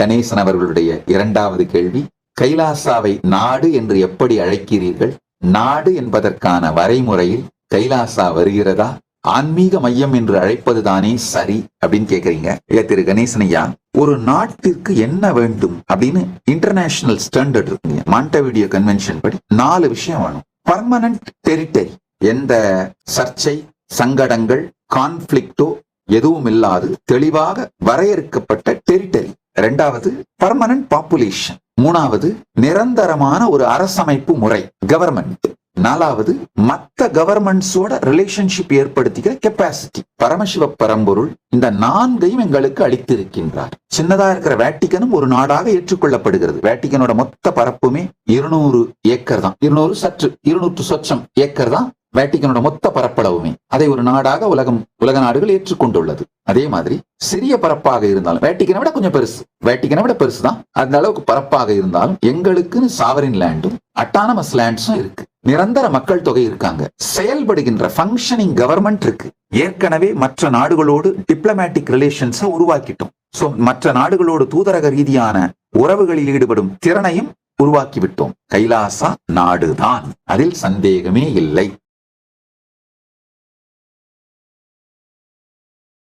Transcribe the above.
கணேசன் அவர்களுடைய இரண்டாவது கேள்வி கைலாசாவை நாடு என்று எப்படி அழைக்கிறீர்கள்? நாடு என்பதற்கான வரைமுறையில் கைலாசா வருகிறதா? ஆன்மீக மையம் என்று அழைப்பதுதானே சரி அப்படின்னு கேக்குறீங்க. ஐயா திரு கணேசன் ஐயா ஒரு நாட்டிற்கு என்ன வேண்டும் அப்படின்னு இன்டர்நேஷனல் ஸ்டாண்டர்ட் இருக்குங்க. மாண்டவிடியோ கன்வென்ஷன் படி நாலு விஷயம் வேணும். பர்மனன்ட் டெரிட்டரி எந்த சர்ச்சை சங்கடங்கள் கான்ஃபிளிக்டோ எதுவும் இல்லாது தெளிவாக வரையறுக்கப்பட்ட டெரிட்டரி ரெண்டாவது பர்மனன்ட் பாப்புலேஷன் மூணாவது நிரந்தரமான ஒரு அரசமைப்பு முறை கவர்மெண்ட் நாலாவது மத்த கவர்மெண்ட்ஸோட ரிலேஷன்ஷிப் ஏற்படுத்திக்கிற கெப்பாசிட்டி பரமசிவ பரம்பொருள் இந்த நான்கையும் எங்களுக்கு அளித்திருக்கின்றார். சின்னதா இருக்கிற வேட்டிக்கனும் ஒரு நாடாக ஏற்றுக்கொள்ளப்படுகிறது. வேட்டிக்கனோட மொத்த பரப்புமே இருநூறு ஏக்கர் தான். இருநூறு சற்று இருநூற்று சொச்சம் ஏக்கர் தான். வேட்டிக்கனோட மொத்த பரப்பளவுமே அதை ஒரு நாடாக உலகம் உலக நாடுகள் ஏற்றுக்கொண்டுள்ளது. அதே மாதிரி சிறிய பரப்பாக இருந்தாலும் வேட்டிக்கனை விட கொஞ்சம் பெருசு. வேட்டிக்கனை விட பெருசு தான் அந்த அளவுக்கு பரப்பாக இருந்தாலும் எங்களுக்குன்னு சாவரின் லேண்டும் அட்டானமஸ் லேண்ட்ஸும் இருக்கு. நிரந்தர மக்கள் தொகை இருக்காங்க. செயல்படுகின்ற ஃபங்க்ஷனிங் கவர்மெண்ட் இருக்கு. ஏற்கனவே மற்ற நாடுகளோடு டிப்ளமேட்டிக் ரிலேஷன்ஸை உருவாக்கிட்டோம். சோ மற்ற நாடுகளோடு தூதரக ரீதியான உறவுகளில் ஈடுபடும் திறனையும் உருவாக்கி விட்டோம். கைலாசா நாடுதான். அதில் சந்தேகமே இல்லை.